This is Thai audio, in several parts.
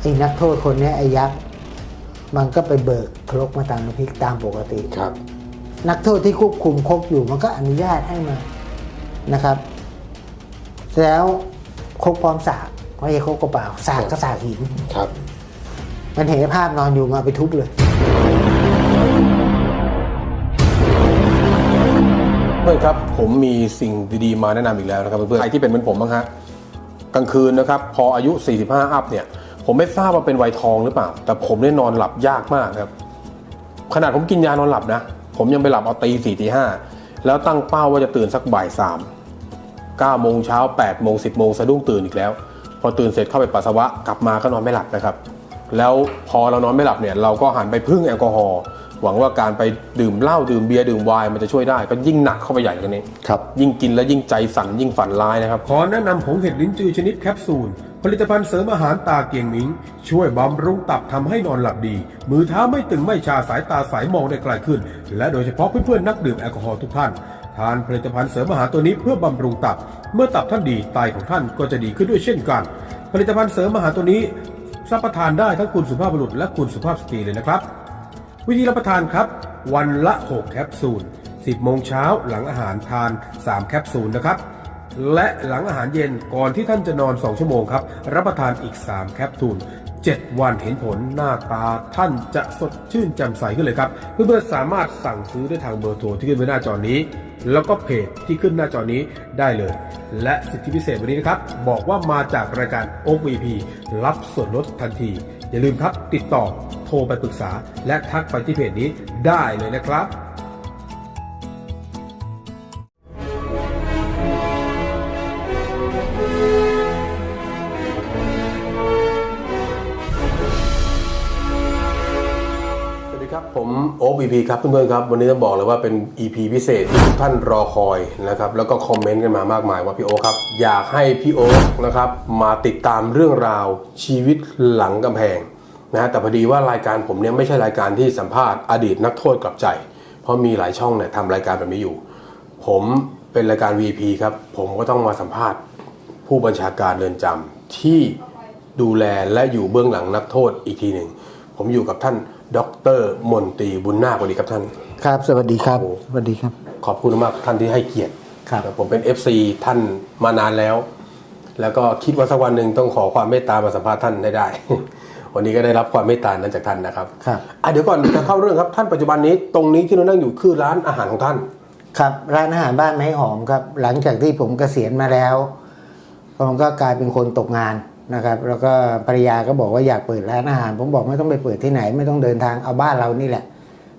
ไอ้นักโทษคนเนี้ยไอ้ยักษ์มันก็ไปเบิกครกมาตามน้ำพริกตามปกติครับ นักโทษที่ควบคุมครกอยู่มันก็อนุญาตให้มานะครับ แล้วครกพร้อมสากไม่ใช่ครกกระเป๋าสากก็สากหินครับ มันเห็นภาพนอนอยู่มาไปทุบเลยเพื่อนครับผมมีสิ่งดีๆมาแนะนำอีกแล้วนะครับเพื่อนๆใครที่เป็นเหมือนผมบ้างฮะกลางคืนนะครับ พออายุ 45 อัพเนี่ย ผมไม่ทราบว่าเป็นวัยทองหรือเปล่า แต่ผมเนี่ยนอนหลับยากมากครับ ขนาดผมกินยานอนหลับนะ ผมยังไปหลับเอาตีสี่ตีห้าแล้วตั้งเป้าว่าจะตื่นสักบ่ายสามเก้าโมงเช้า8ปดโมงสิบโมงสะดุ้งตื่นอีกแล้ว พอตื่นเสร็จเข้าไปปัสสาวะกลับมาก็นอนไม่หลับนะครับ แล้วพอเรานอนไม่หลับเนี่ยเราก็หันไปพึ่งแอลกอฮอล์หวังว่าการไปดื่มเหล้าดื่มเบียร์ดื่มไวน์มันจะช่วยได้ ก็ยิ่งหนักเข้าไปใหญ่กันนี้ครับยิ่งกินแล้วยิ่งใจสั่นยิ่งฝันร้ายนะครับ ขอแนะนำผงเห็ดลิ้นจือชนิดแคปซูล ผลิตภัณฑ์เสริมอาหารตาเกียงมิง ช่วยบำรุงตับทำให้นอนหลับดี มือเท้าไม่ตึงไม่ชาสายตาใสมองได้ไกลขึ้น และโดยเฉพาะเพื่อนๆนักดื่มแอลกอฮอล์ทุกท่านทานผลิตภัณฑ์เสริมอาหารตัวนี้เพื่อบำรุงตับ เมื่อตับท่านดีไตของท่านก็จะดีขึ้นด้วยเช่นกัน ผลิตภัณฑ์เสริมอาหารตัวนี้รับประทานได้ทั้งคุณสุภาพบุรุษและคุณสุภาพสตรีเลยนะครับ วิธีรับประทานครับ วันละ 6 แคปซูล 10 โมงเช้าหลังอาหารทาน 3 แคปซูลนะครับ และหลังอาหารเย็นก่อนที่ท่านจะนอน 2 ชั่วโมงครับ รับประทานอีก 3 แคปซูล7 วันเห็นผลหน้าตาท่านจะสดชื่นแจ่มใสขึ้นเลยครับ เพื่อนๆสามารถสั่งซื้อได้ทางเบอร์โทรที่ขึ้นไว้หน้าจอนี้ แล้วก็เพจที่ขึ้นหน้าจอนี้ได้เลย และสิทธิพิเศษวันนี้นะครับ บอกว่ามาจากรายการ o v p รับส่วนลดทันที อย่าลืมครับติดต่อโทรไปปรึกษา และทักไปที่เพจนี้ได้เลยนะครับ ผมโอ๊ค EP ครับเพื่อนๆครับ วันนี้ต้องบอกเลยว่าเป็น EP พิเศษที่ทุกท่านรอคอยนะครับแล้วก็คอมเมนต์กันมามากมายว่าพี่โอ๊ครับ อยากให้พี่โอ๊นะครับมาติดตามเรื่องราวชีวิตหลังกำแพงนะฮะแต่พอดีว่ารายการผมเนี่ยไม่ใช่รายการที่สัมภาษณ์อดีตนักโทษกลับใจ เพราะมีหลายช่องเนี่ยทำรายการแบบนี้อยู่ ผมเป็นรายการ VP ครับผมก็ต้องมาสัมภาษณ์ ผู้บัญชาการเรือนจำที่ดูแลและอยู่เบื้องหลังนักโทษอีกทีหนึ่งผมอยู่กับท่าน ดรมนตรีบุญนาคสวัสดีครับท่าน ครับ สวัสดีครับโอ้สวัสดีครับ ขอบคุณมากท่านที่ให้เกียรติครับผมเป็น FC ท่านมานานแล้ว แล้วก็คิดว่าสักวันหนึ่งต้องขอความเมตตามาสัมภาษณ์ท่านได้ได้ วันนี้ก็ได้รับความเมตตานั้นจากท่านนะครับครับอะเดี๋ยวก่อนจะเข้าเรื่องครับท่านปัจจุบันนี้ตรงนี้ที่เรานั่งอยู่คือร้านอาหารของท่าน ครับร้านอาหารบ้านไม้หอมครับ หลังจากที่ผมเกษียณมาแล้วผมก็กลายเป็นคนตกงาน นะครับ แล้วก็ภรรยาก็บอกว่าอยากเปิดร้านอาหาร ผมบอกไม่ต้องไปเปิดที่ไหน ไม่ต้องเดินทางเอาบ้านเรานี่แหละ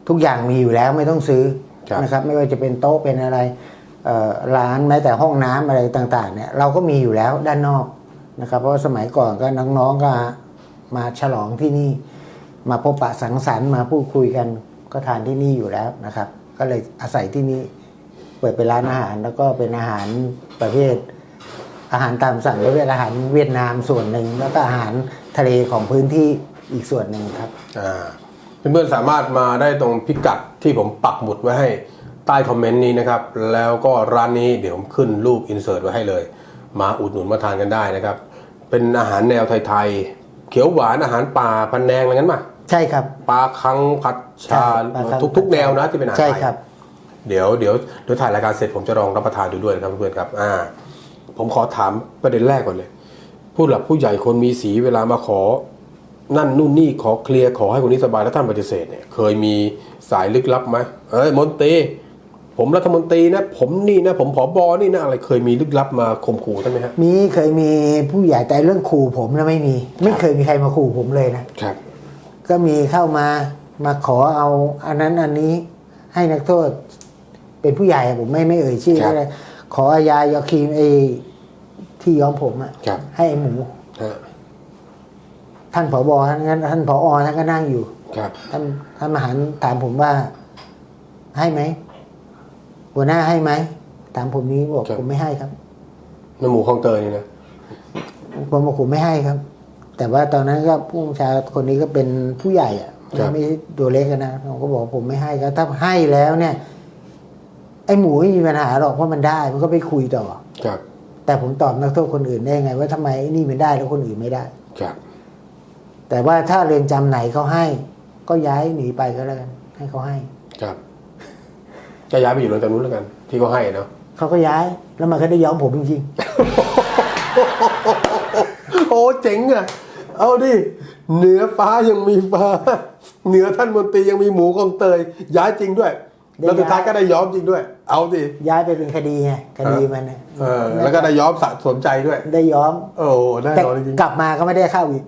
ทุกอย่างมีอยู่แล้วไม่ต้องซื้อครับนะครับ ไม่ว่าจะเป็นโต๊ะเป็นอะไรเอ่อร้านแม้แต่ห้องน้ำอะไรต่างๆเนี่ยเราก็มีอยู่แล้วด้านนอกนะครับ เพราะว่าสมัยก่อนก็น้องๆก็มาฉลองที่นี่ มาพบปะสังสรรค์มาพูดคุยกันก็ทานที่นี่อยู่แล้วนะครับ ก็เลยอาศัยที่นี่เปิดเป็นร้านอาหารแล้วก็เป็นอาหารประเภท อาหารตามสั่งประเภทอาหารเวียดนามส่วนหนึ่ง แล้วก็อาหารทะเลของพื้นที่อีกส่วนหนึ่งครับอ่าเพื่อนๆสามารถมาได้ตรงพิกัดที่ผมปักหมุดไว้ให้ใต้คอมเมนต์นี้นะครับ แล้วก็ร้านนี้เดี๋ยวผมขึ้นรูปอินเสิร์ตไว้ให้เลย มาอุดหนุนมาทานกันได้นะครับ เป็นอาหารแนวไทยๆเขียวหวานอาหารป่าพันแนงอะไรงั้นป่ะใช่ครับปลาคังผัดชาใช่ปลาคังทุกๆ แนวนะที่เป็นอาหารใช่ไทยครับเดี๋ยวเดี๋ยวเดี๋ยวถ่ายรายการเสร็จผมจะลองรับประทานดูด้วยนะครับเพื่อนๆครับอ่า ผมขอถามประเด็นแรกก่อนเลย ผู้หลักผู้ใหญ่คนมีสีเวลามาขอ นั่นนู่นนี่ขอเคลียร์ขอให้คนนี้สบายแล้วท่านปฏิเสธเนี่ยเคยมีสายลึกลับไหมเอ้ยมนตรีผมรัฐมนตรีนะ ผมนี่นะ ผมผอบอนี่นะอะไรเคยมีลึกลับมาข่มขู่ท่านไหมฮะมีเคยมีผู้ใหญ่แต่เรื่องขู่ผมนะไม่มี ไม่เคยมีใครมาขู่ผมเลยนะครับ ก็มีเข้ามามาขอเอาอันนั้นอันนี้ให้นักโทษ เป็นผู้ใหญ่อะผมไม่ไม่เอ่ยชื่อครับอะไรขอเอายายาครีมไอ้ ที่ย้อมผมอะครับให้ไอ้หมูฮะท่านผบท่านก็ท่านผอท่านก็นั่งอยู่ ครับ ท่านท่านมหารถามผมว่า ให้ไหมหัวหน้าให้ไหมถามผมนี้บอกผมไม่ให้ครับน้ำหมูคลองเตยนี่นะผมบอกผมไม่ให้ครับ แต่ว่าตอนนั้นก็ผู้บัญชาคนนี้ก็เป็นผู้ใหญ่อะไม่ไม่ใช่ตัวเล็กอะนะผมก็บอกผมไม่ให้ครับถ้าให้แล้วเนี่ย ไอ้หมูไม่มีปัญหาหรอกเพราะมันได้ มันก็ไปคุยต่อครับ แต่ผมตอบนักโทษคนอื่นได้ไง ว่าทำไมไอ้นี่มันได้แล้วคนอื่นไม่ได้ ครับ แต่ว่าถ้าเรือนจำไหนเขาให้ ก็ย้ายหนีไปก็แล้วกันให้เขาให้ ครับจะย้ายไปอยู่เรือนจำนู้นแล้วกัน ที่เขาให้เนาะเขาก็ย้ายแล้วมันก็ได้ย้อมผมจริงโอ้เจ๋งอะเอาดิเหนือฟ้ายังมีฟ้า เหนือท่านมนตรียังมีหมูของเตยย้ายจริงด้วย แล้วสุดท้ายก็ได้ย้อมจริงด้วย เอาดิๆย้ายไปเป็นคดีไงคดีมันนะเออแล้วก็ได้ย้อมสะสมใจด้วย ได้ย้อม โอ้แน่แต่นอนจริงกลับมาก็ไม่ได้เข้าอีก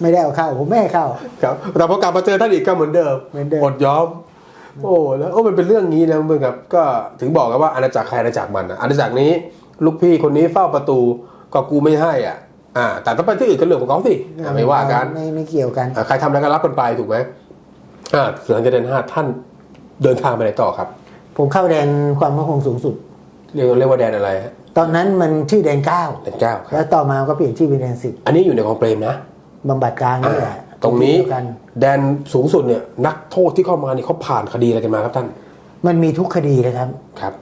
ไม่ได้เอาเข้าผมไม่ให้เข้าๆครับแต่พอกลับมาเจอท่านอีกก็เหมือนเดิมเหมือนเดิมอดย้อม โอ้แล้วโอ้มันเป็นเรื่องนี้นะเพื่อนครับ ก็ถึงบอกกันว่าอาณาจักรใครอาณาจักรมันนะอาณาจักรนี้ลูกพี่คนนี้เฝ้าประตูก็กูไม่ให้อะอ่าแต่ถ้าไปที่อื่นก็เรื่องของเขาสิอะไม่ว่ากันไม่ไม่เกี่ยวกันอะใครทำอะไรก็รับกันไปถูกไหมอ่าหลังจากเดือนห้าท่าน เดินทางไปไหนต่อครับ ผมเข้าแดนความมั่นคงสูงสุด เรียกเรียกว่าแดนอะไรฮะตอนนั้นมันชื่อแดนเก้าแดนเก้าคแล้รับวต่อมาก็เปลี่ยนชื่อเป็นแดนสิบอันนี้อยู่ในของเปรมนะบำบัดกลางนี่แหละตรงนี้เดียวกันแดนสูงสุดเนี่ยนักโทษที่เข้ามานี่เขาผ่านคดีอะไรกันมาครับท่าน มันมีทุกคดีเลยครับครับ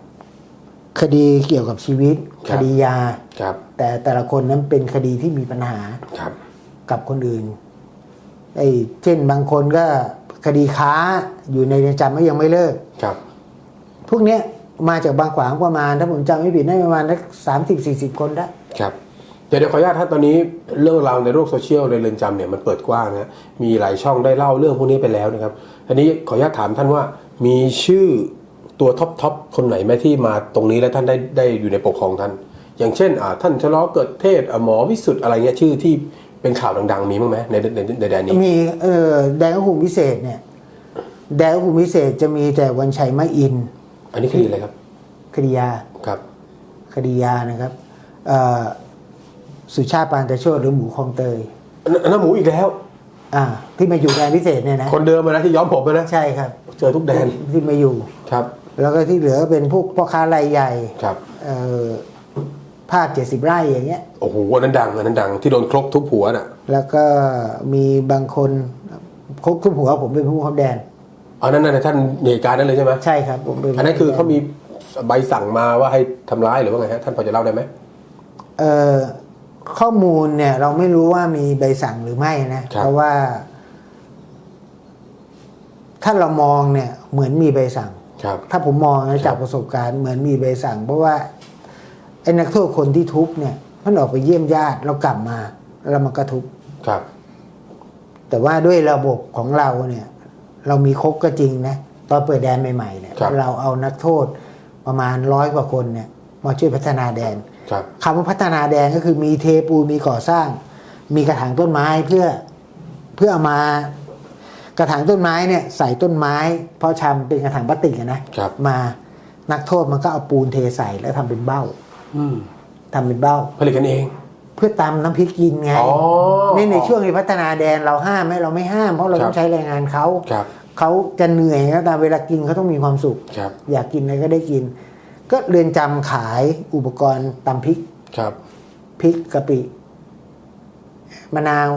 คดีเกี่ยวกับชีวิตครัคบดียาครับ แต่แต่ละคนนั้นเป็นคดีที่มีปัญหาครับ กับคนอื่นไอ้เช่นบางคนก็ คดีค้าอยู่ในเรือนจำก็ยังไม่เลิก ครับ พวกเนี้ยมาจากบางขวางประมาณถ้าผมจำไม่ผิดได้ประมาณสักสามสิบสี่สิบคนได้ ครับ เดี๋ยวเดี๋ยวขออนุญาตท่านตอนนี้เรื่องราวในโลกโซเชียลในเรือนจำเนี่ยมันเปิดกว้างนะมีหลายช่องได้เล่าเรื่องพวกนี้ไปแล้วนะครับอันนี้ขออนุญาตถามท่านว่ามีชื่อตัวท็อปทอปคนไหนไหมที่มาตรงนี้แล้วท่านได้ได้อยู่ในปกครองท่าน อย่างเช่นอ่าท่านชะลอเกิดเทศอ่าหมอวิสุทธ์อะไรเงี้ยชื่อที่ เป็นข่าวดัง ๆ มีบ้างไหมในในในในแดนนี้มีเออแดนคุมพิเศษเนี่ย แดนคุมพิเศษจะมีแต่วันชัยมะอิน อันนี้คดีอะไรครับคดียาครับคดียานะครับเอ่อสุชาติปานตะโชดหรือหมูคลองเตยอันนั้นอันนั้นหมูอีกแล้ว อ่า ที่มาอยู่แดนพิเศษเนี่ยนะคนเดิมมานะที่ย้อมผมมานะใช่ครับ เจอทุกแดนที่มาอยู่ครับ แล้วก็ที่เหลือเป็นพวกพ่อค้ารายใหญ่ครับเอ่อ ภาคเจ็ดสิบไร่อย่างเงี้ยโอ้โหอันนั้นดังอันนั้นดังที่โดนครกทุบหัวน่ะ แล้วก็มีบางคนคกทุบหัวผมเป็นผู้ขับแดนอันนั้นน่ะท่านเหตุการณ์นั้นเลยใช่ไหมใช่ครับผมเป็นอันนั้นคือเขามีใบสั่งมาว่าให้ทำร้ายหรือว่าไงฮะท่านพอจะเล่าได้ไหมเอ่อข้อมูลเนี่ยเราไม่รู้ว่ามีใบสั่งหรือไม่นะครับเพราะว่า ถ้าเรามองเนี่ย เหมือนมีใบสั่งครับ ถ้าผมมองนะจากประสบการณ์เหมือนมีใบสั่ง เพราะว่าไอ้นักโทษคนที่ทุบเนี่ย มันออกไปเยี่ยมญาติแล้วกลับมาแล้วมันก็ทุบครับ แต่ว่าด้วยระบบของเราเนี่ย เรามีครบก็จริงนะตอนเปิดแดนใหม่ๆเนี่ยครับ เราเอานักโทษประมาณร้อยกว่าคนเนี่ยมาช่วยพัฒนาแดน ครับ คำว่าพัฒนาแดนก็คือมีเทปูนมีก่อสร้าง มีกระถางต้นไม้เพื่อเพื่อเอามากระถางต้นไม้เนี่ยใส่ต้นไม้เพราะชำเป็นกระถางพลาสติกอะนะครับ มานักโทษมันก็เอาปูนเทใส่แล้วทำเป็นเบ้าอืม ทำเป็นเบ้า ผลิตกันเอง เพื่อตำน้ำพริกกินไงอ๋อนี่ในช่วงที่พัฒนาแดนเราห้ามไหมเราไม่ห้ามเพราะเราครับต้องใช้แรงงานเขาครับเขาจะเหนื่อยก็ตามเวลากินเขาต้องมีความสุขครับอยากกินอะไรก็ได้กิน ก็เรือนจำขายอุปกรณ์ตำพริกครับพริกกะปิมะนาว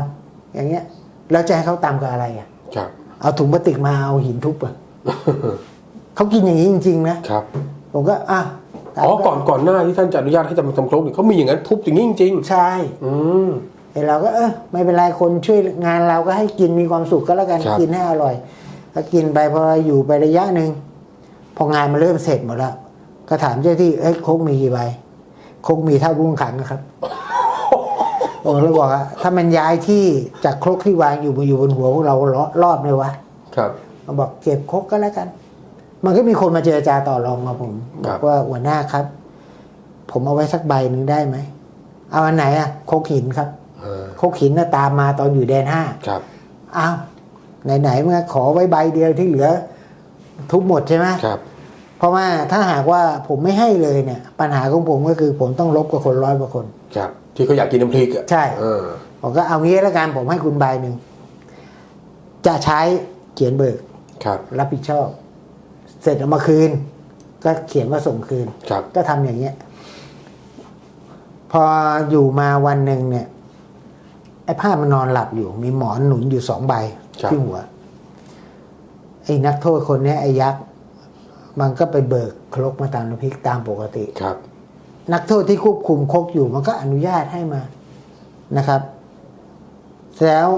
อย่างเงี้ย แล้วจะให้เขาตำกับอะไรอะครับเอาถุงพลาสติกมาเอาหินทุบอะเขากินอย่างนี้จริง ๆ นะครับ ผมก็อะตาม อ๋อก่อนก่อนหน้าที่ท่านจะอนุญาตให้ทำทำครกเนี่ยเขามีอย่างนั้นทุบอย่างนี้จริงใช่ๆอืมไอเราก็เออไม่เป็นไรคนช่วยงานเราก็ให้กินมีความสุขก็แล้วกันครับกินให้อร่อยก็กินไปพออยู่ไประยะหนึ่งพองานมันเริ่มเสร็จหมดแล้วก็ถามเจ้าที่เอ้ยโคกมีกี่ใบโคกมีเท่าบุ้งขังนะครับโอ้แล้วบอกว่าถ้ามันย้ายที่จากครกที่วางอยู่มาอยู่บนหัวพวกเรารอดไหมวะครับเขาบอกเก็บครกก็แล้วกัน มันก็มีคนมาเจรจาต่อรองกับผมคบรัอบกว่าหัวหน้าครับ ผมเอาไว้สักใบหนึ่งได้ไหม เอาอันไหนอะครกหินครับเออโคกหินน่ะตามมาตอนอยู่แดนห้าครับอ้าวไหนๆมาขอไว้ใบเดียวที่เหลือ ทุบหมดใช่ไหมครับ เพราะว่าถ้าหากว่าผมไม่ให้เลยเนี่ย ปัญหาของผมก็คือผมต้องลบกับคนร้อยกว่าคน ครับ ที่เขาอยากกินน้ำพริกอะใช่เออผมก็เอางี้แล้วกันผมให้คุณใบหนึ่งจะใช้เขียนเบิกครับ รับผิดชอบ เสร็จเอามาคืน ก็เขียนว่าส่งคืน ครับ ก็ทำอย่างเงี้ย พออยู่มาวันหนึ่งเนี่ย ไอ้ผ้ามันนอนหลับอยู่ มีหมอนหนุนอยู่สองใบครับที่หัว ไอ้นักโทษคนเนี้ยไอ้ยักษ์มันก็ไปเบิกครกมาตามน้ำพริกตามปกติครับ นักโทษที่ควบคุมครกอยู่มันก็อนุญาตให้มานะครับเสแล้ว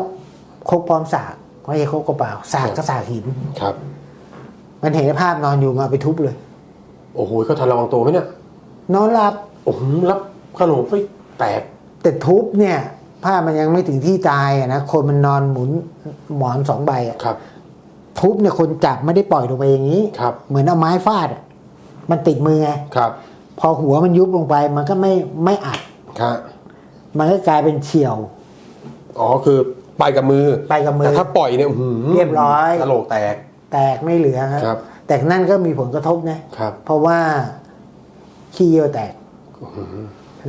คกพร้อมสากไม่ใช่คกกระเป๋าสากก็สากหินครับ มันเห็นภาพนอนอยู่มาไปทุบเลย โอ้โหเขาทันระวังตัวไหมเนี่ย นอนหลับ โอ้โหรับขนมไปแตก แต่ทุบเนี่ยภาพมันยังไม่ถึงที่ตายอะนะคนมันนอนหมุนหมอนสองใบอะครับ ทุบเนี่ยคนจับไม่ได้ปล่อยลงไปอย่างนี้ ครับ เหมือนเอาไม้ฟาดอะมันติดมือไงครับพอหัวมันยุบลงไปมันก็ไม่ไม่อัด ครับมันก็กลายเป็นเฉียว อ๋อคือไปกับมือ ไปกับมือ แต่ถ้าปล่อยเนี่ยอื้อหืเรียบร้อย กระโหลกแตก แตกไม่เหลือครับครับ แต่นั่นก็มีผลกระทบนะครับเพราะว่าขี้เยี่ยวแตกอื้อหือ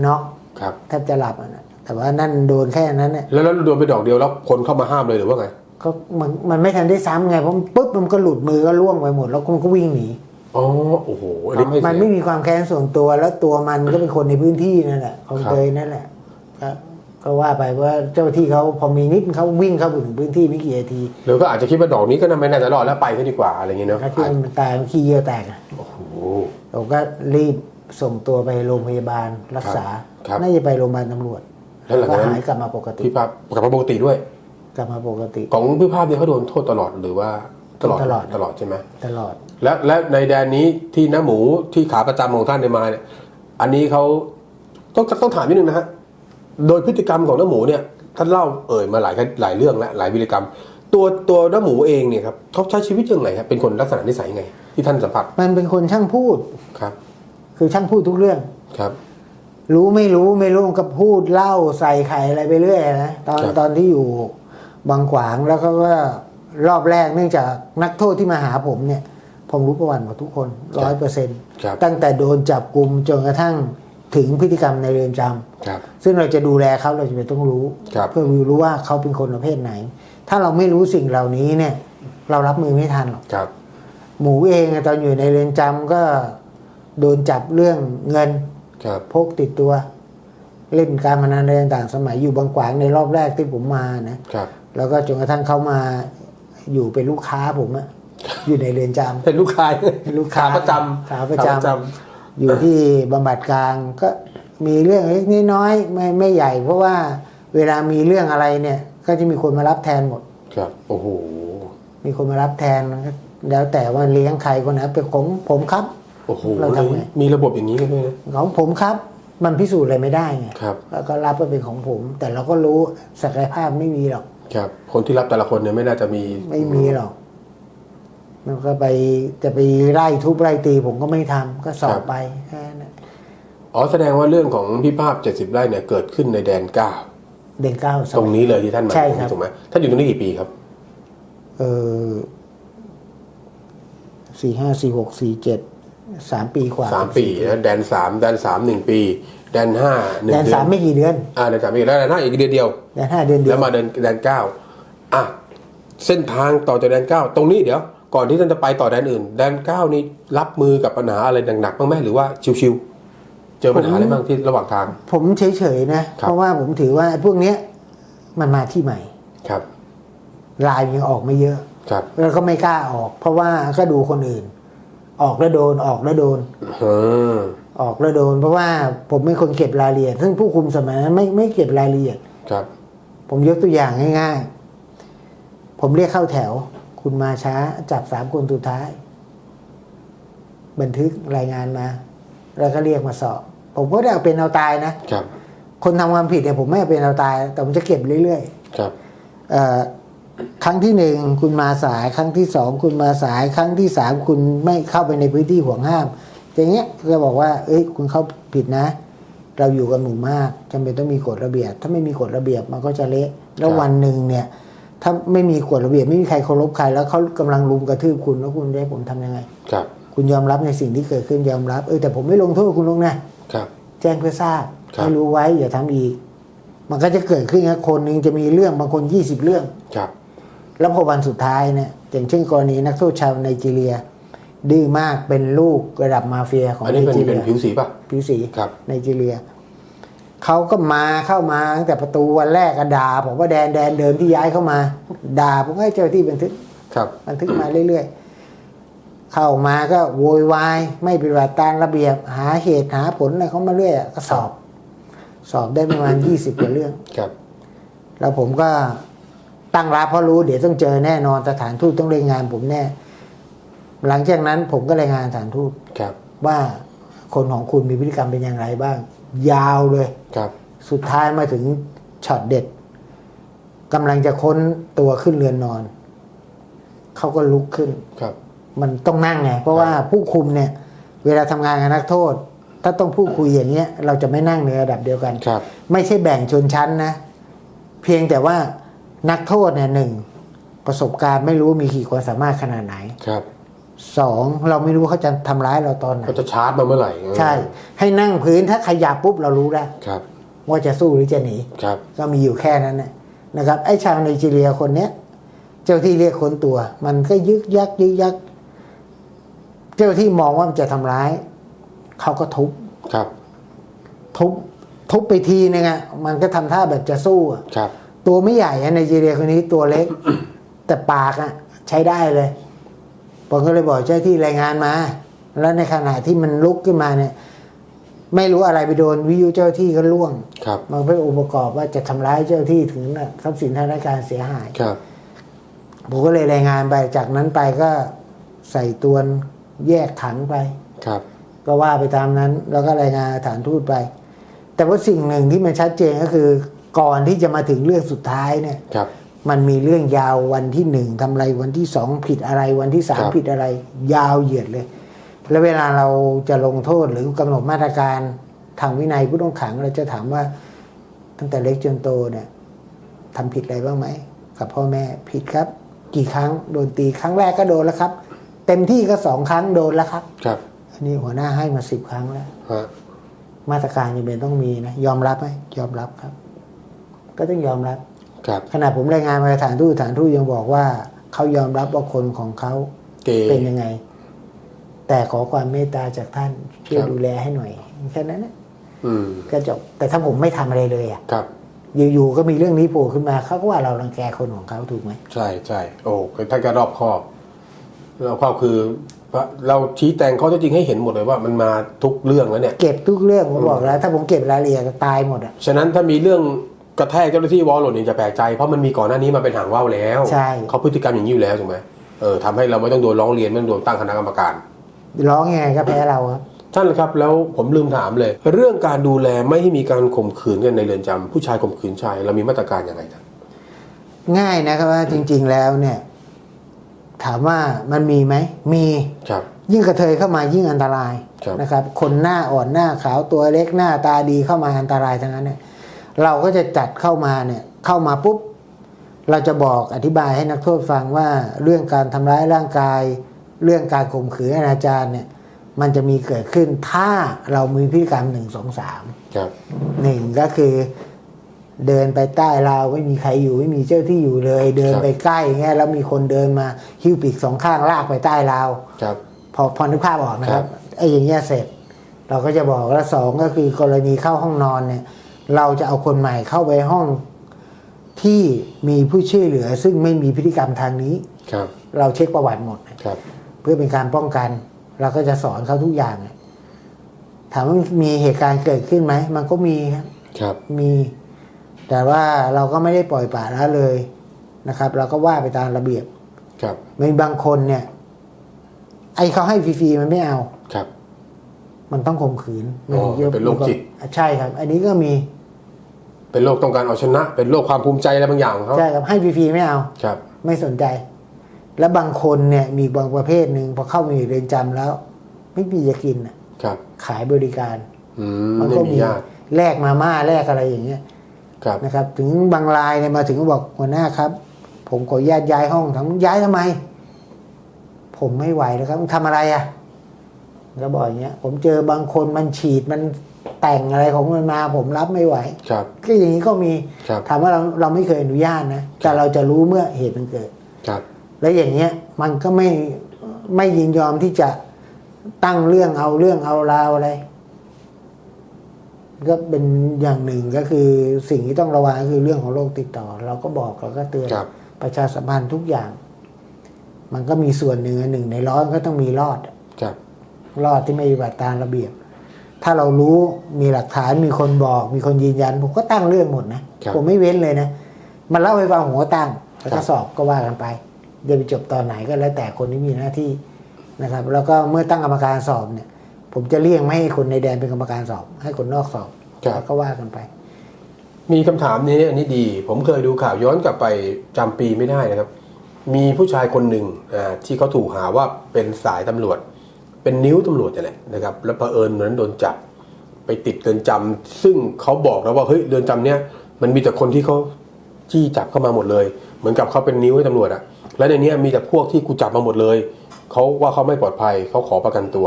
น็อกครับแทบจะหลับอะนะแต่ว่านั่นโดนแค่นั้นเนี่ยแล้วแล้วโดนไปดอกเดียวแล้วคนเข้ามาห้ามเลยหรือว่าไงก็มันมันไม่ทันได้ซ้ำไงเพราะปุ๊บมันก็หลุดมือก็ล่วงไปหมด แล้วมันก็วิ่งหนีอ๋อโอ้โหอันนี้ไม่มันเสียไม่มีความแค้นส่วนตัวแล้วตัวมันก็เป็นคนในพื้นที่นั่นแหละของครับเตยนั่นแหละ ก็ก็ว่าไปว่าเจ้าหน้าที่เขาพอมีนิดเขาวิ่งเข้าไปถึงพื้นที่ไม่กี่นาทีหรือก็อาจจะคิดว่าดอกนี้ก็น่าไม่น่าจะรอดแล้วไปก็ดีกว่าอะไรอย่างเงี้ยเนาะถ้าที่มันตายมันขี้เยี่ยวแตกอะโอ้โหผมก็รีบส่งตัวไปโรงพยาบาลรักษาครับน่าจะไปโรงพยาบาลตำรวจ แล้วหลังก็จากนั้นหายกลับมาปกติพี่ภาพกลับมาปกติด้วย กลับมาปกติ ของพี่ภาพเนี่ยเขาโดนโทษตลอดหรือว่าตลอดตลอดตลอดใช่ไหมตลอด และและในแดนนี้ที่น้าหมูที่ขาประจำของท่านในยมาเนี่ยอันนี้เขาต้องต้องถามนิดนึงนะฮะ โดยพฤติกรรมของน้าหมูเนี่ยท่านเล่าเอ่ยมาหลายหลายเรื่องและหลายวิรกรรม ตัวตัวน้าหมูเองเนี่ยครับเขาใช้ชีวิตยังไงครับเป็นคนลักษณะนิสัยยังไง ที่ท่านสัมผัสมันเป็นคนช่างพูดครับ คือช่างพูดทุกเรื่องครับ รู้ไม่รู้ไม่รู้มันก็พูดเล่าใส่ไข่อะไรไปเรื่อยนะตอนครับตอนที่อยู่บางขวางแล้วเขาก็รอบแรกเนื่องจากนักโทษที่มาหาผมเนี่ย ผมรู้ประวัติหมดทุกคนร้อยเปอร์เซ็นต์ครับตั้งแต่โดนจับกลุ่มจนกระทั่ง ถึงพฤติกรรมในเรือนจำครับซึ่งเราจะดูแลเขาเราจะเป็นต้องรู้ครับเพื่อรู้ว่าเขาเป็นคนประเภทไหน ถ้าเราไม่รู้สิ่งเหล่านี้เนี่ย เรารับมือไม่ทันหรอกครับหมูเองอะตอนอยู่ในเรือนจำก็โดนจับเรื่องเงินครับพกติดตัว เล่นการพนันอะไรต่างๆ สมัยอยู่บางขวางในรอบแรกที่ผมมานะครับแล้วก็จนกระทั่งเขามาอยู่เป็นลูกค้าผมอะอยู่ในเรือนจำเป็นลูกค้าเป็นลูกค้าขาประจำขาประจำขา อยู่ที่บำบัดกลางก็มีเรื่องเล็กน้อยๆไม่ไม่ใหญ่ เพราะว่าเวลามีเรื่องอะไรเนี่ย ก็จะมีคนมารับแทนหมด ครับ โอ้โห มีคนมารับแทนแล้วแต่ว่าเลี้ยงใครคนไหนเป็นของผมครับโอ้โหเราทำไงมีระบบอย่างนี้กันด้วยนะของผมครับ มันพิสูจน์อะไรไม่ได้ไงครับแล้วก็รับว่าเป็นของผม แต่เราก็รู้ศักยภาพไม่มีหรอก ครับ คนที่รับแต่ละคนเนี่ยไม่น่าจะมี ไม่มีหรอก มันก็ไปจะไปไล่ทุบไล่ตีผมก็ไม่ทำก็สอบไปแค่นั้นอ๋อแสดงว่าเรื่องของพี่ภาพ70ไร่เนี่ยเกิดขึ้นในแดนเก้าเด่นเก้าสตรงมัยนี้เลยที่ท่านมาใช่ครับถูกไหมท่านอยู่ตรงนี้กี่ปีครับ เออสี่ห้าสี่หกสี่เจ็ดสามปีกว่าสามปีนะแดนสามแดนสามหนึ่งปี แดนห้าหนึ่งแดนเดือสามไม่กี่เดือนอ่าแดนสามปีแล้วแดนห้าอีกเดือนเดียวแดนห้าเดือนเดียแล้ววมาเดินแดนเก้าอะเส้นทางต่อจากแดนเก้าตรงนี้เดี๋ยว ก่อนที่ท่านจะไปต่อแดนอื่น แดนเก้านี่รับมือกับปัญหาอะไรหนักๆบ้างไหมหรือว่าชิวๆเจอปัญหาอะไรบ้างที่ระหว่างทาง ผมเฉยๆนะครับเพราะว่าผมถือว่าไอ้พวกเนี้ยมันมาที่ใหม่ครับลายยังออกไม่เยอะครับแล้วก็ไม่กล้าออก เพราะว่าก็ดูคนอื่น ออกแล้วโดนออกแล้วโดนเออออกแล้วโดน เพราะว่าผมเป็นคนเก็บรายละเอียด ซึ่งผู้คุมสมัยนั้นไม่ไม่เก็บรายละเอียดครับ ผมยกตัวอย่างง่าย ๆ ผมเรียกเข้าแถว คุณมาช้าจับสามคนสุดท้าย บันทึกรายงานมา แล้วก็เรียกมาสอบ ผมก็ได้เอาเป็นเอาตายนะครับ คนทำความผิดเนี่ยผมไม่เอาเป็นเอาตาย แต่ผมจะเก็บเรื่อยครับๆเอ่อครั้งที่หนึ่งคุณมาสาย ครั้งที่สองคุณมาสาย ครั้งที่สามคุณไม่เข้าไปในพื้นที่ห่วงห้าม อย่างเงี้ยก็บอกว่า เอ้ย คุณเข้าผิดนะ เราอยู่กันหมู่มากจำเป็นต้องมีกฎระเบียบ ถ้าไม่มีกฎระเบียบมันก็จะเละแล้วครับวันหนึ่งเนี่ย ถ้าไม่มีกฎระเบียบไม่มีใครเคารพใครแล้วเขากำลังรุมกระทืบคุณแล้วคุณได้ผมทำยังไง ครับ คุณยอมรับในสิ่งที่เกิดขึ้นยอมรับเออแต่ผมไม่ลงโทษคุณลงนะครับ แจ้งเพื่อทราบครับให้รู้ไว้อย่าทำอีก มันก็จะเกิดขึ้นนะคนหนึ่งจะมีเรื่องบางคนยี่สิบเรื่องครับ แล้วพอวันสุดท้ายเนี่ยอย่างเช่นกรณีนักโทษชาวไนจีเรีย ดื้อมากเป็นลูกระดับมาเฟียของอันไนนี้เป็นจีเป็เรีนยผิวสีป่ะผิวสีครับไนจีเรีย เขาก็มาเข้ามาตั้งแต่ประตูวันแรกก็ด่าผมว่าแดนแดนเดิมที่ย้ายเข้ามา ด่าผมก็ให้เจ้าหน้าที่บันทึกครับบันทึกมาเรื่อยๆ เข้ามาก็โวยวายไม่ปฏิบัติตามระเบียบ หาเหตุหาผลอะไรเขามาเรื่อยอะก็สอบ สอบได้ประมาณยี่สิบกว่าเรื่องครับ แล้วผมก็ตั้งรับเพราะรู้เดี๋ยวต้องเจอแน่นอนสถานทูตต้องรายงานผมแน่ หลังจากนั้นผมก็รายงานสถานทูตครับ ว่าคนของคุณมีพฤติกรรมเป็นอย่างไรบ้าง ยาวเลยครับ สุดท้ายมาถึงช็อตเด็ดกำลังจะค้นตัวขึ้นเรือนนอน เขาก็ลุกขึ้นครับ มันต้องนั่งไง เพราะว่าผู้คุมเนี่ย เวลาทำงานกับนักโทษ ถ้าต้องพูดคุยอย่างเงี้ย เราจะไม่นั่งในระดับเดียวกันครับ ไม่ใช่แบ่งชนชั้นนะ เพียงแต่ว่านักโทษเนี่ยหนึ่งประสบการณ์ไม่รู้มีขีดความสามารถขนาดไหนครับ สองเราไม่รู้เขาจะทำร้ายเราตอนไหนเขาจะชาร์จมาเมื่อไหร่ใช่ ให้นั่งพื้นถ้าขยับปุ๊บเรารู้แล้วครับ ว่าจะสู้หรือจะหนีครับ ก็มีอยู่แค่นั้นนะนะครับ ไอ้ชาวไนจีเรียคนเนี้ย เจ้าที่เรียกค้นตัว มันก็ยึกยักยึกยัก เจ้าที่มองว่ามันจะทำร้ายเขาก็ทุบครับ ทุบทุบไปทีนึงอะมันก็ทำท่าแบบจะสู้อะครับ ตัวไม่ใหญ่อะไนจีเรียคนนี้ตัวเล็ก แต่ปากอะ ใช้ได้เลย ผมก็เลยบอกเจ้าที่รายงานมา แล้วในขณะที่มันลุกขึ้นมาเนี่ย ไม่รู้อะไรไปโดนวิทยุเจ้าที่ก็ล่วง ครับ มันเป็นองค์ประกอบว่าจะทำร้ายเจ้าที่ถึงน่ะทรัพย์สินทางราชการเสียหาย ครับ ผมก็เลยรายงานไป จากนั้นไปก็ใส่ตัวนแยกขังไป ครับ ก็ว่าไปตามนั้น แล้วก็รายงานฐานทูตไป แต่ว่าสิ่งหนึ่งที่มันชัดเจนก็คือ ก่อนที่จะมาถึงเรื่องสุดท้ายเนี่ย ครับ มันมีเรื่องยาววันที่หนึ่งทำอะไรวันที่สองผิดอะไรวันที่สามครับผิดอะไร ยาวเหยียดเลย แล้วเวลาเราจะลงโทษหรือกำหนดมาตรการทางวินัยผู้ต้องขังเราจะถามว่า ตั้งแต่เล็กจนโตเนี่ยทำผิดอะไรบ้างไหมกับพ่อแม่ผิดครับ กี่ครั้งโดนตีครั้งแรกก็โดนแล้วครับ เต็มที่ก็สองครั้งโดนแล้วครับ ครับอันนี้หัวหน้าให้มาสิบครั้งแล้วฮะมาตรการจำเป็นต้องมีนะยอมรับไหมยอมรับครับ ก็ต้องยอมรับครับ ขณะผมรายงานไปฐานทูตฐานทูตยังบอกว่าเขายอมรับว่าคนของเขาเกย์เป็นยังไง แต่ขอความเมตตาจากท่านช่วยครับดูแลให้หน่อยแค่นั้นนะอืมก็จบแต่ถ้าผมไม่ทำอะไรเลยอะครับอยู่ๆก็มีเรื่องนี้โผล่ขึ้นมาเขาก็ว่าเรารังแกคนของเขาถูกไหมใช่ใช่โอ้ท่านก็รอบคอบรอบคอบคือเราชี้แจงเขาจริงให้เห็นหมดเลยว่ามันมาทุกเรื่องแล้วเนี่ย เก็บทุกเรื่องผมบอกแล้ว ถ้าผมเก็บรายละเอียดก็ตายหมดอะฉะนั้นถ้ามีเรื่อง กระแทกเจ้าหน้าที่วอลลุ่นเนี่ยจะแปลกใจเพราะมันมีก่อนหน้านี้มาเป็นหางว่าวแล้วใช่ เขาพฤติกรรมอย่างนี้อยู่แล้วถูกไหมเออทำให้เราไม่ต้องโดนร้องเรียนไม่ต้องโดนตั้งคณะกรรมการร้องยังไงก็แพ้เราครับท่านครับแล้วผมลืมถามเลย เรื่องการดูแลไม่ให้มีการข่มขืนกันในเรือนจำผู้ชายข่มขืนชายเรามีมาตรการยังไงครับง่ายนะครับว่าจริง ๆแล้วเนี่ย ถามว่ามันมีไหมมีครับ ยิ่งกระเทยเข้ามายิ่งอันตรายครับนะครับ คนหน้าอ่อนหน้าขาวตัวเล็กหน้าตาดีเข้ามาอันตรายทั้งนั้นเนี่ย เราก็จะจัดเข้ามาเนี่ยเข้ามาปุ๊บ เราจะบอกอธิบายให้นักโทษฟังว่าเรื่องการทำร้ายร่างกาย เรื่องการข่มขืนอนาจารเนี่ยมันจะมีเกิดขึ้นถ้าเรามีพฤติกรรมหนึ่งสองสามครับหนึ่งก็คือเดินไปใต้ราวไม่มีใครอยู่ไม่มีเจ้าที่อยู่เลย เดินไปใกล้เงี้ยแล้วมีคนเดินมาหิ้วปีกสองข้างลากไปใต้ราวครับพอพอนึกภาพออกนะคครัรับบไอ้อย่างเงี้ยเสร็จ เราก็จะบอกแล้วสองก็คือกรณีเข้าห้องนอนเนี่ย เราจะเอาคนใหม่เข้าไปห้องที่มีผู้ช่วยเหลือ ซึ่งไม่มีพฤติกรรมทางนี้ครับ เราเช็คประวัติหมดครับ เพื่อเป็นการป้องกัน เราก็จะสอนเขาทุกอย่างอะถามว่ามีเหตุการณ์เกิดขึ้นไหมมันก็มีครับครับมี แต่ว่าเราก็ไม่ได้ปล่อยปละละเลยนะครับ เราก็ว่าไปตามระเบียบ ครับมีบางคนเนี่ย ไอ้เขาให้ฟรีๆมันไม่เอาครับ มันต้องข่มขืนอ๋อเป็นโรคจิตใช่ครับ อันนี้ก็มี เป็นโรคต้องการเอาชนะ เป็นโรคความภูมิใจอะไรบางอย่างของเขาใช่ครับให้ฟรีๆไม่เอาครับ ไม่สนใจ แล้วบางคนเนี่ยมีบางประเภทหนึ่งพอเข้ามาอยู่เรือนจำแล้ว ไม่มีจะกินน่ะครับขายบริการอืมมันไม่ก็มีมีญาติแลกมาม่าแลกอะไรอย่างเงี้ยครับนะครับ ถึงบางรายเนี่ยมาถึงก็บอกหัวหน้าครับ ผมขออนุญาตย้ายห้องทำย้ายทำไม ผมไม่ไหวแล้วครับทำอะไรอะก็บอกอย่างเงี้ย ผมเจอบางคนมันฉีดมัน แต่งอะไรของมันมาผมรับไม่ไหวครับก็อย่างนี้ก็มีครับถามว่าเราเราไม่เคยอนุญาตนะแต่เราจะรู้เมื่อเหตุมันเกิดครับ แล้วอย่างเงี้ยมันก็ไม่ไม่ยินยอมที่จะตั้งเรื่องเอาเรื่องเอาราวอะไรก็เป็นอย่างหนึ่งก็คือสิ่งที่ต้องระวังก็คือเรื่องของโรคติดต่อ เราก็บอกเราก็เตือนครับประชาสัมพันธ์ทุกอย่าง มันก็มีส่วนหนึ่งอันหนึ่งในร้อยมันก็ต้องมีรอดครับรอดที่ไม่ปฏิบัติตามระเบียบ ถ้าเรารู้มีหลักฐานมีคนบอก มีคนยืนยัน ผมก็ตั้งเรื่องหมดนะครับผมไม่เว้นเลยนะ มันเล่าให้ฟังผมก็ตั้งแล้วครัก็บสอบก็ว่ากันไปจะไปจบตอนไหนก็แล้วแต่คนที่มีหน้าที่นะครับ แล้วก็เมื่อตั้งกรรมการสอบเนี่ย ผมจะเลี่ยงไม่ให้คนในแดนเป็นกรรมการสอบ ให้คนนอกสอบครับแล้วก็ว่ากันไป มีคำถามนี้อันนี้ดี ผมเคยดูข่าวย้อนกลับไปจำปีไม่ได้นะครับ มีผู้ชายคนหนึ่งอ่าที่เขาถูกหาว่าเป็นสายตำรวจ เป็นนิ้วตำรวจนี่แหละนะครับ แล้วเผอิญนั้นโดนจับไปติดเรือนจำซึ่งเขาบอกแล้วว่าเฮ้ยเรือนจำเนี้ยมันมีแต่คนที่เขาจี้จับเข้ามาหมดเลย เหมือนกับเขาเป็นนิ้วให้ตำรวจอะและในนี้มีแต่พวกที่กูจับมาหมดเลยเขาว่าเขาไม่ปลอดภัยเขาขอประกันตัว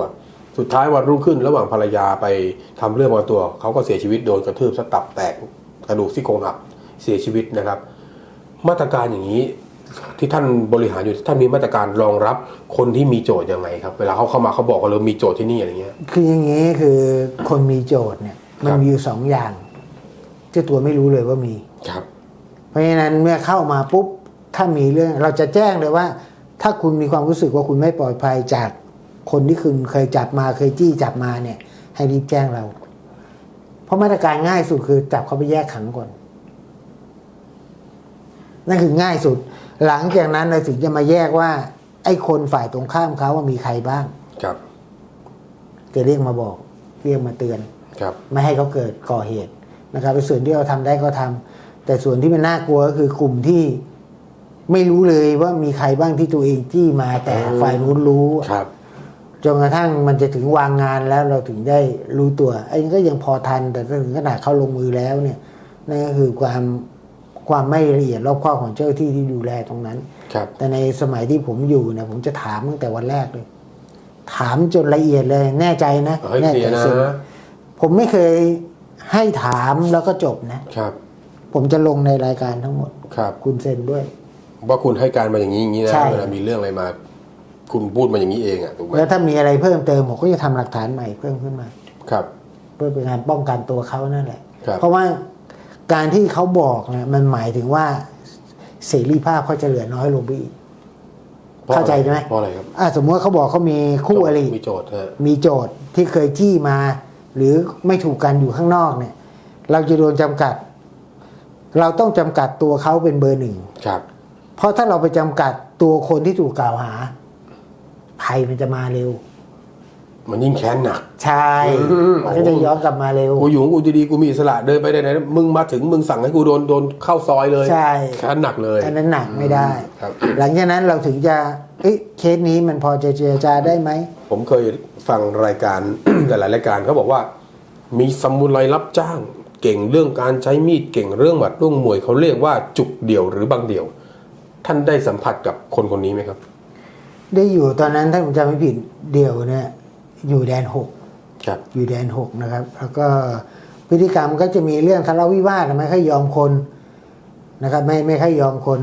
สุดท้ายวันรุ่งขึ้นระหว่างภรรยาไปทำเรื่องประกันตัวเขาก็เสียชีวิตโดนกระทืบสตับแตกกระดูกซี่โครงหักเสียชีวิตนะครับ มาตรการอย่างนี้ ที่ท่านบริหารอยู่ท่านมีมาตรการรองรับคนที่มีโจทย์ยังไงครับ เวลาเขาเข้ามาเขาบอกว่าเรามีโจทย์ที่นี่อะไรเงี้ย คืออย่างนี้คือคนมีโจทย์เนี่ย มันครับมีอยู่สองอย่างเจ้าตัวไม่รู้เลยว่ามีครับ เพราะฉะนั้นเมื่อเข้ามาปุ๊บถ้ามีเรื่องเราจะแจ้งเลยว่า ถ้าคุณมีความรู้สึกว่าคุณไม่ปลอดภัยจากคนที่คุณเคยจับมาเคยจี้จับมาเนี่ย ให้รีบแจ้งเรา เพราะมาตรการง่ายสุดคือจับเขาไปแยกขังก่อนนั่นคือง่ายสุด หลังจากนั้นเราถึงจะมาแยกว่า ไอ้คนฝ่ายตรงข้ามเขาว่ามีใครบ้าง ครับ จะเรียกมาบอก เรียกมาเตือน ครับ ไม่ให้เขาเกิดก่อเหตุนะครับในส่วนที่เราทำได้ก็ทำแต่ส่วนที่มันน่ากลัวก็คือกลุ่มที่ไม่รู้เลยว่ามีใครบ้างที่ตัวเองจี้มาแต่อืมฝ่ายนู้นรู้ครับจนกระทั่งมันจะถึงวางงานแล้วเราถึงได้รู้ตัวไอ้นี่ก็ยังพอทัน แต่ถ้าถึงขนาดเข้าลงมือแล้วเนี่ยนั่นก็คือความ ความไม่ละเอียดรอบคอบของเจ้าหน้าที่ที่ดูแลตรงนั้นครับแต่ในสมัยที่ผมอยู่เนี่ยผมจะถามตั้งแต่วันแรกเลย ถามจนละเอียดเลยแน่ใจนะเฮ้ยแน่เคลียใจร์นะสุดผมไม่เคยให้ถามแล้วก็จบนะครับ ผมจะลงในรายการทั้งหมดครับ คุณเซ็นด้วย ว่าคุณให้การมาอย่างนี้อย่างนี้นะใช่เวลามีเรื่องอะไรมา คุณพูดมาอย่างนี้เองอะถูกไหมแล้วถ้ามีอะไรเพิ่มเติมผมก็จะทำหลักฐานใหม่เพิ่มขึ้นมา ครับ เพื่อเป็นการป้องกันตัวเขานั่นแหละครับเพราะว่า การที่เขาบอกเนี่ยมันหมายถึงว่าเสรีภาพเขาจะเหลือน้อยลงไปอีกพระเข้าใจไหมเพราะอะไรครับอะสมมติว่าเขาบอกเขามีคู่อริมีโจทย์ฮะมีโจทย์ที่เคยจี้มา หรือไม่ถูกกันอยู่ข้างนอกเนี่ย เราจะโดนจำกัด เราต้องจำกัดตัวเขาเป็นเบอร์หนึ่งครับ เพราะถ้าเราไปจำกัดตัวคนที่ถูกกล่าวหาภัยมันจะมาเร็ว มันยิ่งแค้นหนัก ใช่อืมมันก็จะย้อนกลับมาเร็วกูอยู่ของกูดีๆกูมีอิสระเดินไปไหนๆมึงมาถึงมึงสั่งให้กูโดนโดนเข้าซอยเลย ใช่แค้นหนักเลยอันนั้นหนักไม่ได้ครับหลังจากนั้นเราถึงจะเอ้ยเคสนี้มันพอจะเจรจาได้ไหม ผมเคยฟังรายการหลายๆรายการเขาบอกว่า มีสมุไรรับจ้างเก่งเรื่องการใช้มีดเก่งเรื่องหมัดเรื่องมวยเขาเรียกว่าจุกเดี่ยวหรือบางเดี่ยว ท่านได้สัมผัสกับคนคนนี้ไหมครับ ได้อยู่ตอนนั้นถ้าผมจำไม่ผิดเดี่ยวเนี่ย อยู่แดนหกครับอยู่แดนหกนะครับ แล้วก็พฤติกรรมก็จะมีเรื่องทะเลาะวิวาทไม่ค่อยยอมคนนะครับ ไม่ไม่ค่อยยอมคน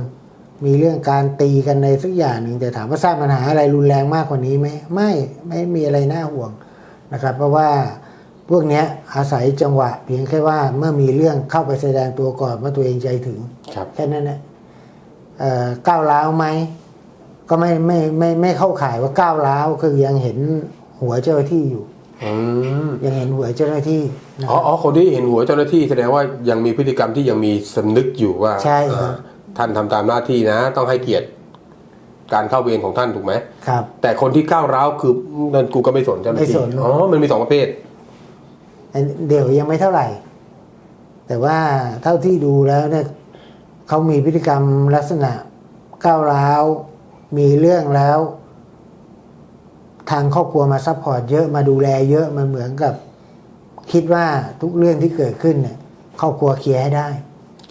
มีเรื่องการตีกันในสักอย่างหนึ่งแต่ถามว่าสร้างปัญหาอะไรรุนแรงมากกว่านี้ไหมไม่ไม่มีอะไรน่าห่วงนะครับ เพราะว่าพวกเนี้ยอาศัยจังหวะ เพียงแค่ว่าเมื่อมีเรื่องเข้าไปแสดงตัวก่อนว่าตัวเองใจถึงครับแค่นั้นแหละเอ่อก้าวร้าวไหมก็ไม่ไม่ไม่ไม่เข้าข่ายว่าก้าวร้าวคือยังเห็น หัวเจ้าหน้าที่อยู่อืมยังเห็นหัวเจ้าหน้าที่นะคอ๋อรับอ๋อคนที่เห็นหัวเจ้าหน้าที่แสดงว่ายังมีพฤติกรรมที่ยังมีสำนึกอยู่ว่าใช่ครับอ่าท่านทำตามหน้าที่นะ ต้องให้เกียรติการเข้าเวรของท่านถูกไหมครับ แต่คนที่ก้าวร้าวคือนั่นกูก็ไม่สนเจ้าหน้าไม่ที่สนอ๋อมันมีสองประเภทอันเดี๋ยวยังไม่เท่าไหร่ แต่ว่าเท่าที่ดูแล้วเนี่ยเขามีพฤติกรรมลักษณะก้าวร้าว มีเรื่องแล้ว ทางครอบครัวมาซัพพอร์ตเยอะมาดูแลเยอะมันเหมือนกับ คิดว่าทุกเรื่องที่เกิดขึ้นเนี่ยครอบครัวเคลียร์ให้ได้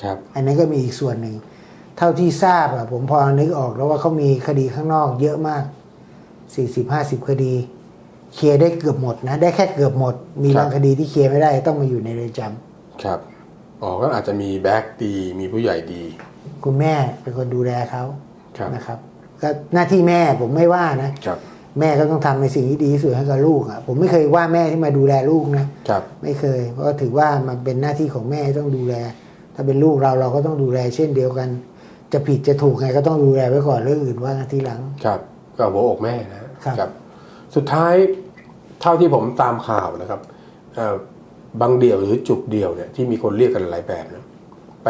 ครับ อันนั้นก็มีอีกส่วนหนึ่ง เท่าที่ทราบอะผมพอนึกออกแล้วว่าเขามีคดีข้างนอกเยอะมากสี่สิบห้าสิบคดี เคลียร์ได้เกือบหมดนะ ได้แค่เกือบหมด มีครับบางคดีที่เคลียร์ไม่ได้ต้องมาอยู่ในเรือนจำครับอ๋อก็อาจจะมีแบ็กดีมีผู้ใหญ่ดีคุณแม่เป็นคนดูแลเขาครับนะครับ ก็หน้าที่แม่ผมไม่ว่านะ ครับ แม่ก็ต้องทำในสิ่งที่ดีที่สุดให้กับลูกอะผมไม่เคยว่าแม่ที่มาดูแลลูกนะครับไม่เคย เพราะถือว่ามันเป็นหน้าที่ของแม่ต้องดูแล ถ้าเป็นลูกเราเราก็ต้องดูแล เช่นเดียวกัน จะผิดจะถูกไงก็ต้องดูแลไว้ก่อนเรื่องอื่นว่ากันทีหลัง ครับก็หัวอกแม่นะครับ สุดท้ายเท่าที่ผมตามข่าวนะครับเอ่อบางเดี่ยวหรือจุกเดี่ยวเนี่ยที่มีคนเรียกกันหลายแบบนะไป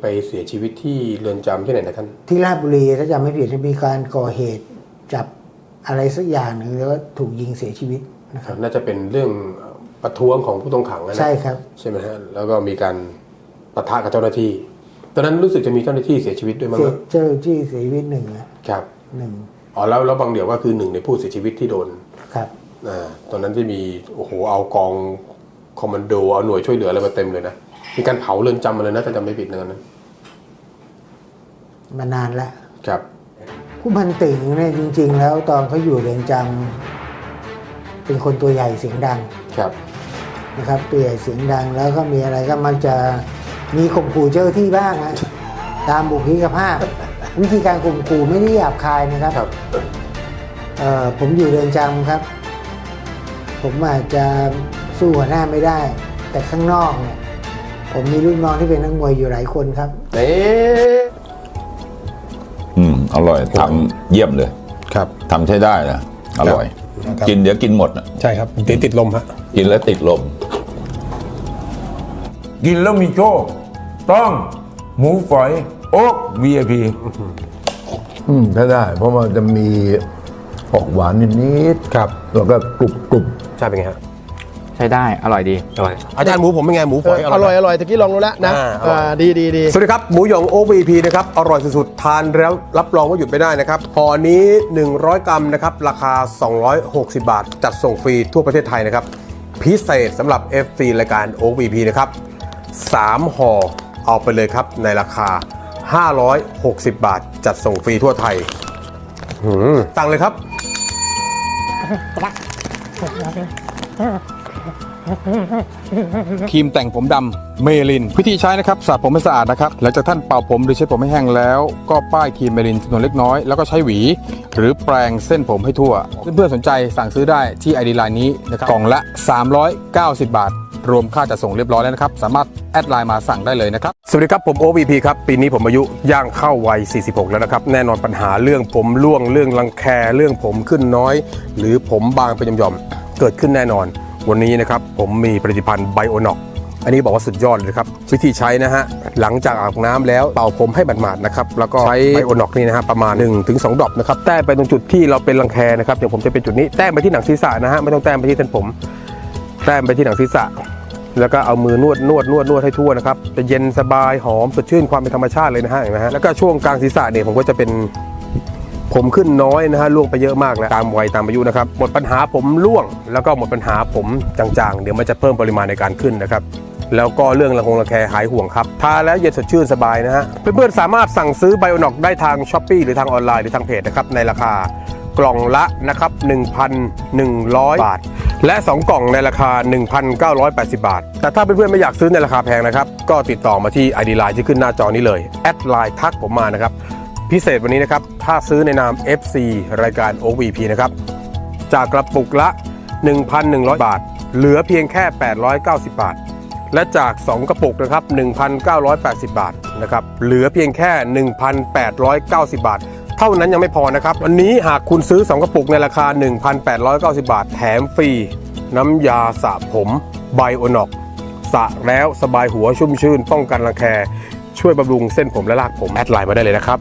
ไปเสียชีวิตที่เรือนจำที่ไหนนะท่านที่ราชบุรีถ้าจำไม่ผิดมีการก่อเหตุจับ อะไรสักอย่างหนึ่งแล้วก็ถูกยิงเสียชีวิตนะครับน่าจะเป็นเรื่องประท้วงของผู้ต้องขังนะใช่ครับใช่ไหมฮะแล้วก็มีการปะทะกับเจ้าหน้าที่ ตอนนั้นรู้สึกจะมีเจ้าหน้าที่เสียชีวิตด้วยมั้งเสียนะเจ้าที่เสียชีวิตหนึ่งนะครับหนึ่งอ๋อแล้วแล้วบางเดี่ยวก็คือหนึ่งในผู้เสียชีวิตที่โดนครับอ่าตอนนั้นที่มีโอ้โหเอากองคอมมานโดเอาหน่วยช่วยเหลืออะไรมาเต็มเลยนะมีการเผาเรือนจำมาเลยนะถ้าจำไม่ผิดนะตอนนั้นมานานแล้วครับ ผู้พันตึงเนี่ยจริง ๆ แล้วตอนเขาอยู่เรือนจำเป็นคนตัวใหญ่เสียงดังครับนะครับตัวใหญ่เสียงดังแล้วก็มีอะไรก็มักจะมีข่มขู่เจ้าหน้าที่บ้างนะตามบุคลิกภาพ วิธีการข่มขู่ไม่ได้หยาบคายนะครับครับเอ่อผมอยู่เรือนจำครับ ผมอาจจะสู้หัวหน้าไม่ได้ แต่ข้างนอกเนี่ย ผมมีลูกน้องที่เป็นนักมวยอยู่หลายคนครับ เอ๊ะ อืมอร่อยทำเยี่ยมเลยครับ ทำใช้ได้นะอร่อย ครับ กินเดี๋ยวกินหมดน่ะใช่ครับติดติดลมฮะ กินแล้วติดลม กินแล้วมีโชค ต้อง หมูฝอยโอ๊ก VIP อืมถ้าได้ เพราะมันจะมีออกหวานนิดๆครับ แล้วก็กรุบกรุบใช่เป็นไงฮะใช้ได้อร่อยดี อร่อยอาจารย์หมูผมเป็นไงหมูฝอยอร่อยอร่อยตะกี้ลองดูแล้วนะอ่าอร่อยอ่าดีดีดีสวัสดีครับหมูหยองโอ VP นะครับอร่อยสุดๆทานแล้วรับรองว่าหยุดไม่ได้นะครับห่อนี้ 100 กรัมนะครับราคา 260 บาท จัดส่งฟรีทั่วประเทศไทยนะครับพิเศษสำหรับ FC รายการ o VP นะครับ3ห่อเอาไปเลยครับในราคา 560 บาท จัดส่งฟรีทั่วไทยหืมตังเลยครับ ครีมแต่งผมดำเมลินวิธีใช้นะครับสระผมให้สะอาดนะครับหลังจากท่านเป่าผมหรือใช้ผมให้แห้งแล้ว ก็ป้ายครีมเมลินจำนวนเล็กน้อยแล้วก็ใช้หวี หรือแปรงเส้นผมให้ทั่ว เพื่อนๆสนใจสั่งซื้อได้ที่ไอดีไลน์นี้นะครับกล่องละ 390 บาท รวมค่าจัดส่งเรียบร้อยแล้วนะครับ สามารถแอดไลน์มาสั่งได้เลยนะครับ สวัสดีครับผม OVP ครับ ปีนี้ผมอายุย่างเข้าวัย 46 แล้วนะครับ แน่นอนปัญหาเรื่องผมร่วงเรื่องรังแคเรื่องผมขึ้นน้อย หรือผมบางเป็นหย่อมๆเกิดขึ้นแน่นอน วันนี้นะครับผมมีผลิตภัณฑ์ไบโอนอกอันนี้บอกว่าสุดยอดเลยครับ วิธีใช้นะฮะ หลังจากอาบน้ำแล้วเป่าผมให้หมาดๆนะครับ แล้วก็ใช้ไบโอนอกนี่นะฮะประมาณ1ถึง2ดอกนะครับ แต้มไปตรงจุดที่เราเป็นรังแคนะครับเดี๋ยวผมจะเป็นจุดนี้ แต้มไปที่หนังศีรษะนะฮะไม่ต้องแต้มไปที่เส้นผม แต้มไปที่หนังศีรษะ แล้วก็เอามือนวดนวดนวดนวดให้ทั่วนะครับจะเย็นสบายหอมสดชื่นความเป็นธรรมชาติเลยนะฮะเห็นไหมฮะแล้วก็ช่วงกลางศีรษะเนี่ยผมก็จะเป็น ผมขึ้นน้อยนะฮะล่วงไปเยอะมากแล้วตามวัยตามอายุนะครับหมดปัญหาผมร่วง แล้วก็หมดปัญหาผมจางๆ เดี๋ยวมันจะเพิ่มปริมาณในการขึ้นนะครับแล้วก็เรื่องระคงระแคหายห่วงครับ ทาแล้วเย็นสดชื่นสบายนะฮะ เพื่อนๆ สามารถสั่งซื้อไบโอนอกได้ทางช้อปปีหรือทางออนไลน์หรือทางเพจนะครับ ในราคากล่องละนะครับ1,100 บาท และ 2 กล่องในราคา 1,980 บาท แต่ถ้าเพื่อนๆ ไม่อยากซื้อในราคาแพงนะครับ ก็ติดต่อมาที่ ID Line ที่ขึ้นหน้าจอนี้เลย แอดไลน์ทักผมมานะครับ พิเศษวันนี้นะครับ ถ้าซื้อในนาม FC รายการ OVP นะครับ จากกระปุกละ 1,100 บาท เหลือเพียงแค่ 890 บาท และจาก 2 กระปุกนะครับ 1,980 บาทนะครับ เหลือเพียงแค่ 1,890 บาท เท่านั้นยังไม่พอนะครับ วันนี้หากคุณซื้อ 2 กระปุกในราคา 1,890 บาท แถมฟรี น้ำยาสระผมไบโอนอกสระแล้วสบายหัวชุ่มชื่น ป้องกันรังแคช่วยบำรุงเส้นผมและรากผม แอดไลน์มาได้เลยนะครับ